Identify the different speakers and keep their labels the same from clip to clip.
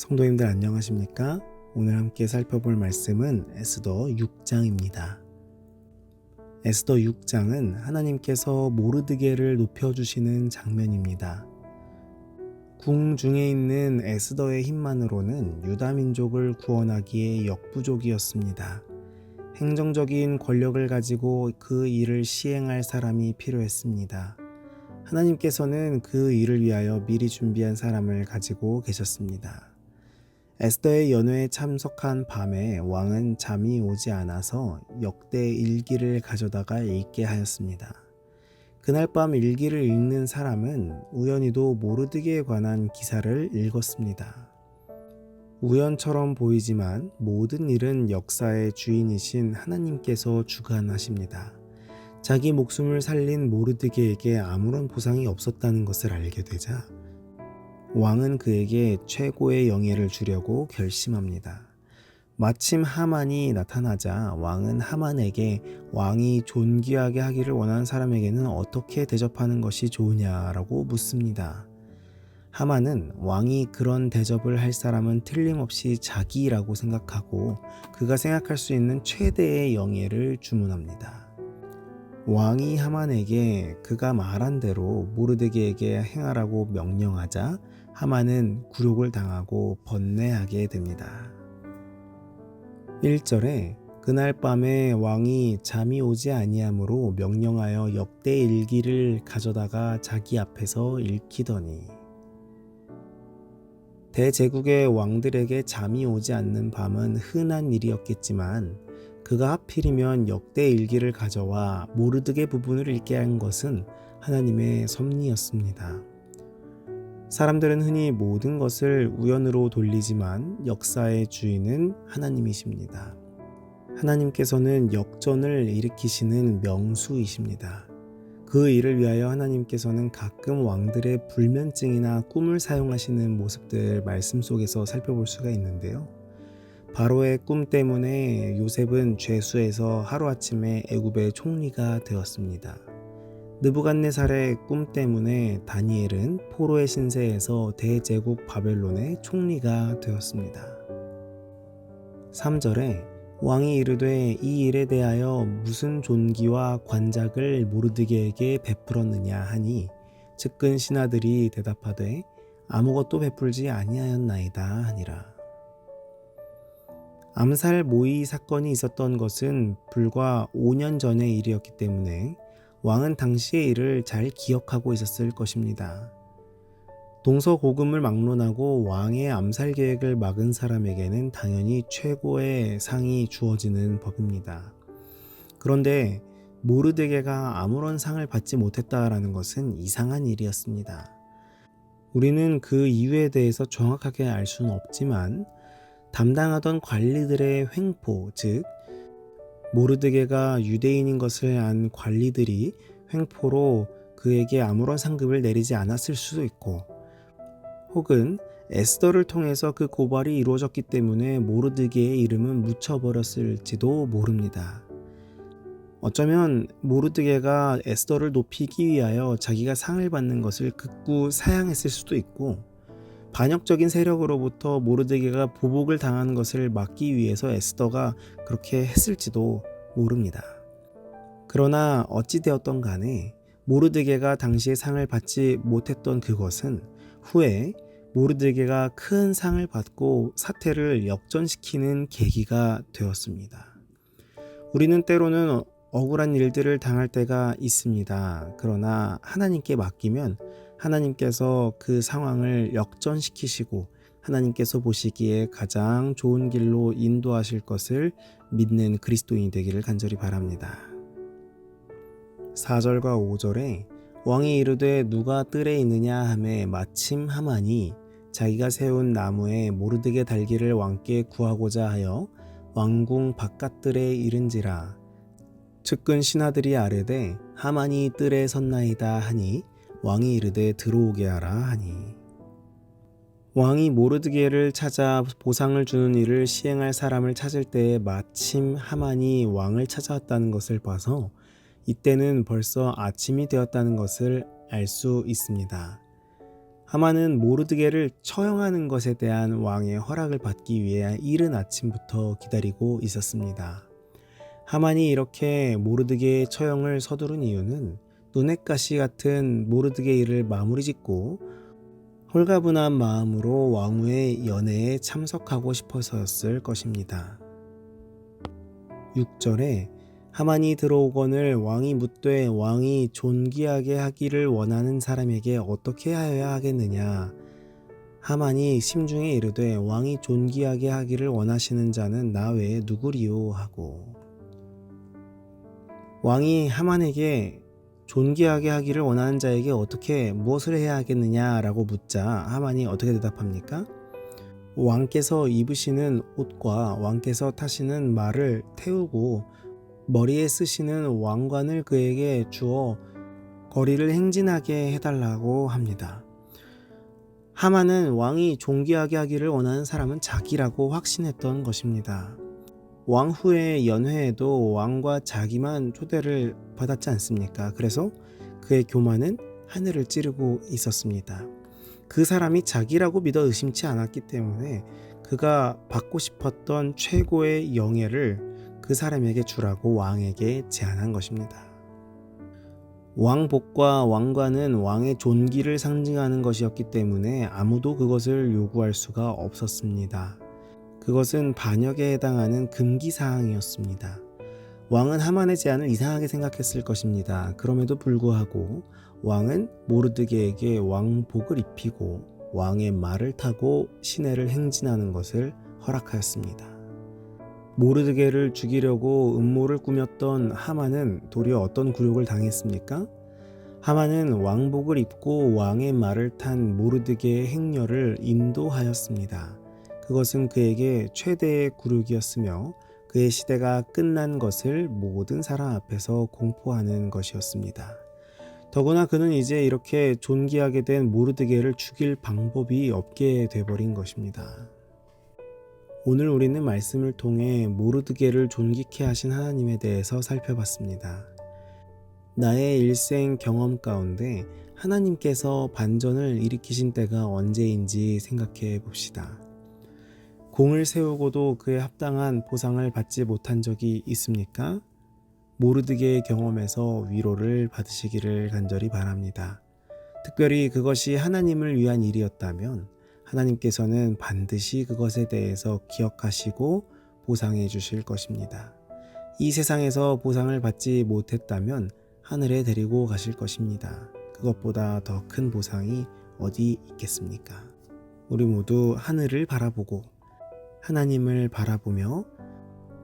Speaker 1: 성도님들 안녕하십니까? 오늘 함께 살펴볼 말씀은 에스더 6장입니다. 에스더 6장은 하나님께서 모르드게를 높여주시는 장면입니다. 궁 중에 있는 에스더의 힘만으로는 유다 민족을 구원하기에 역부족이었습니다. 행정적인 권력을 가지고 그 일을 시행할 사람이 필요했습니다. 하나님께서는 그 일을 위하여 미리 준비한 사람을 가지고 계셨습니다. 에스더의 연회에 참석한 밤에 왕은 잠이 오지 않아서 역대 일기를 가져다가 읽게 하였습니다. 그날 밤 일기를 읽는 사람은 우연히도 모르드게에 관한 기사를 읽었습니다. 우연처럼 보이지만 모든 일은 역사의 주인이신 하나님께서 주관하십니다. 자기 목숨을 살린 모르드게에게 아무런 보상이 없었다는 것을 알게 되자 왕은 그에게 최고의 영예를 주려고 결심합니다. 마침 하만이 나타나자 왕은 하만에게 왕이 존귀하게 하기를 원하는 사람에게는 어떻게 대접하는 것이 좋으냐라고 묻습니다. 하만은 왕이 그런 대접을 할 사람은 틀림없이 자기라고 생각하고 그가 생각할 수 있는 최대의 영예를 주문합니다. 왕이 하만에게 그가 말한 대로 모르드게에게 행하라고 명령하자 하만은 굴욕을 당하고 번뇌하게 됩니다. 1절에 그날 밤에 왕이 잠이 오지 아니하므로 명령하여 역대 일기를 가져다가 자기 앞에서 읽히더니 대제국의 왕들에게 잠이 오지 않는 밤은 흔한 일이었겠지만 그가 하필이면 역대 일기를 가져와 모르드게 부분을 읽게 한 것은 하나님의 섭리였습니다. 사람들은 흔히 모든 것을 우연으로 돌리지만 역사의 주인은 하나님이십니다. 하나님께서는 역전을 일으키시는 명수이십니다. 그 일을 위하여 하나님께서는 가끔 왕들의 불면증이나 꿈을 사용하시는 모습들 말씀 속에서 살펴볼 수가 있는데요. 바로의 꿈 때문에 요셉은 죄수에서 하루아침에 애굽의 총리가 되었습니다. 느부갓네살의 꿈 때문에 다니엘은 포로의 신세에서 대제국 바벨론의 총리가 되었습니다. 3절에 왕이 이르되 이 일에 대하여 무슨 존귀와 관작을 모르드게에게 베풀었느냐 하니 측근 신하들이 대답하되 아무것도 베풀지 아니하였나이다 하니라. 암살 모의 사건이 있었던 것은 불과 5년 전의 일이었기 때문에 왕은 당시의 일을 잘 기억하고 있었을 것입니다. 동서고금을 막론하고 왕의 암살 계획을 막은 사람에게는 당연히 최고의 상이 주어지는 법입니다. 그런데 모르드게가 아무런 상을 받지 못했다라는 것은 이상한 일이었습니다. 우리는 그 이유에 대해서 정확하게 알 수는 없지만 담당하던 관리들의 횡포, 즉 모르드게가 유대인인 것을 안 관리들이 횡포로 그에게 아무런 상급을 내리지 않았을 수도 있고 혹은 에스더를 통해서 그 고발이 이루어졌기 때문에 모르드게의 이름은 묻혀버렸을지도 모릅니다. 어쩌면 모르드게가 에스더를 높이기 위하여 자기가 상을 받는 것을 극구 사양했을 수도 있고 반역적인 세력으로부터 모르드게가 보복을 당하는 것을 막기 위해서 에스더가 그렇게 했을지도 모릅니다. 그러나 어찌되었던 간에 모르드게가 당시에 상을 받지 못했던 그것은 후에 모르드게가 큰 상을 받고 사태를 역전시키는 계기가 되었습니다. 우리는 때로는 억울한 일들을 당할 때가 있습니다. 그러나 하나님께 맡기면 하나님께서 그 상황을 역전시키시고 하나님께서 보시기에 가장 좋은 길로 인도하실 것을 믿는 그리스도인이 되기를 간절히 바랍니다. 4절과 5절에 왕이 이르되 누가 뜰에 있느냐 하매 마침 하만이 자기가 세운 나무에 모르드게 달기를 왕께 구하고자 하여 왕궁 바깥뜰에 이른지라 측근 신하들이 아뢰되 하만이 뜰에 섰나이다 하니 왕이 이르되 들어오게 하라 하니 왕이 모르드게를 찾아 보상을 주는 일을 시행할 사람을 찾을 때에 마침 하만이 왕을 찾아왔다는 것을 봐서 이때는 벌써 아침이 되었다는 것을 알 수 있습니다. 하만은 모르드게를 처형하는 것에 대한 왕의 허락을 받기 위해 이른 아침부터 기다리고 있었습니다. 하만이 이렇게 모르드게의 처형을 서두른 이유는 눈엣가시 같은 모르드게 일을 마무리 짓고 홀가분한 마음으로 왕후의 연회에 참석하고 싶어서였을 것입니다. 6절에 하만이 들어오거늘 왕이 묻되 왕이 존귀하게 하기를 원하는 사람에게 어떻게 하여야 하겠느냐 하만이 심중에 이르되 왕이 존귀하게 하기를 원하시는 자는 나 외에 누구리요 하고 왕이 하만에게 존귀하게 하기를 원하는 자에게 어떻게 무엇을 해야 하겠느냐라고 묻자 하만이 어떻게 대답합니까? 왕께서 입으시는 옷과 왕께서 타시는 말을 태우고 머리에 쓰시는 왕관을 그에게 주어 거리를 행진하게 해달라고 합니다. 하만은 왕이 존귀하게 하기를 원하는 사람은 자기라고 확신했던 것입니다. 왕후의 연회에도 왕과 자기만 초대를 받았지 않습니까? 그래서 그의 교만은 하늘을 찌르고 있었습니다. 그 사람이 자기라고 믿어 의심치 않았기 때문에 그가 받고 싶었던 최고의 영예를 그 사람에게 주라고 왕에게 제안한 것입니다. 왕복과 왕관은 왕의 존귀를 상징하는 것이었기 때문에 아무도 그것을 요구할 수가 없었습니다. 그것은 반역에 해당하는 금기 사항이었습니다. 왕은 하만의 제안을 이상하게 생각했을 것입니다. 그럼에도 불구하고 왕은 모르드게에게 왕복을 입히고 왕의 말을 타고 시내를 행진하는 것을 허락하였습니다. 모르드게를 죽이려고 음모를 꾸몄던 하만은 도리어 어떤 굴욕을 당했습니까? 하만은 왕복을 입고 왕의 말을 탄 모르드게의 행렬을 인도하였습니다. 그것은 그에게 최대의 굴욕이었으며 그의 시대가 끝난 것을 모든 사람 앞에서 공포하는 것이었습니다. 더구나 그는 이제 이렇게 존귀하게 된 모르드게를 죽일 방법이 없게 돼버린 것입니다. 오늘 우리는 말씀을 통해 모르드게를 존귀케 하신 하나님에 대해서 살펴봤습니다. 나의 일생 경험 가운데 하나님께서 반전을 일으키신 때가 언제인지 생각해 봅시다. 공을 세우고도 그에 합당한 보상을 받지 못한 적이 있습니까? 모르드게의 경험에서 위로를 받으시기를 간절히 바랍니다. 특별히 그것이 하나님을 위한 일이었다면 하나님께서는 반드시 그것에 대해서 기억하시고 보상해 주실 것입니다. 이 세상에서 보상을 받지 못했다면 하늘에 데리고 가실 것입니다. 그것보다 더 큰 보상이 어디 있겠습니까? 우리 모두 하늘을 바라보고 하나님을 바라보며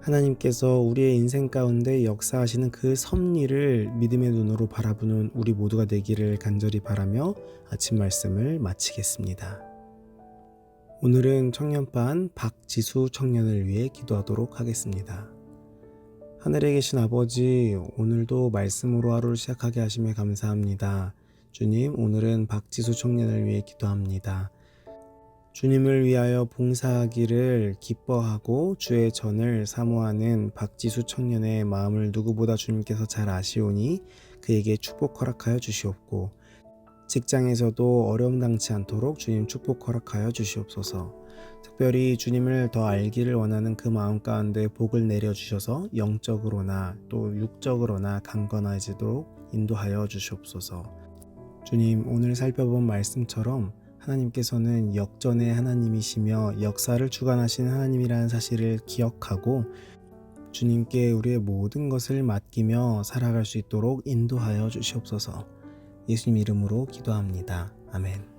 Speaker 1: 하나님께서 우리의 인생 가운데 역사하시는 그 섭리를 믿음의 눈으로 바라보는 우리 모두가 되기를 간절히 바라며 아침 말씀을 마치겠습니다. 오늘은 청년반 박지수 청년을 위해 기도하도록 하겠습니다. 하늘에 계신 아버지, 오늘도 말씀으로 하루를 시작하게 하심에 감사합니다. 주님, 오늘은 박지수 청년을 위해 기도합니다. 주님을 위하여 봉사하기를 기뻐하고 주의 전을 사모하는 박지수 청년의 마음을 누구보다 주님께서 잘 아시오니 그에게 축복 허락하여 주시옵고 직장에서도 어려움 당치 않도록 주님 축복 허락하여 주시옵소서. 특별히 주님을 더 알기를 원하는 그 마음 가운데 복을 내려 주셔서 영적으로나 또 육적으로나 강건해지도록 인도하여 주시옵소서. 주님 오늘 살펴본 말씀처럼 하나님께서는 역전의 하나님이시며 역사를 주관하신 하나님이라는 사실을 기억하고 주님께 우리의 모든 것을 맡기며 살아갈 수 있도록 인도하여 주시옵소서. 예수님 이름으로 기도합니다. 아멘.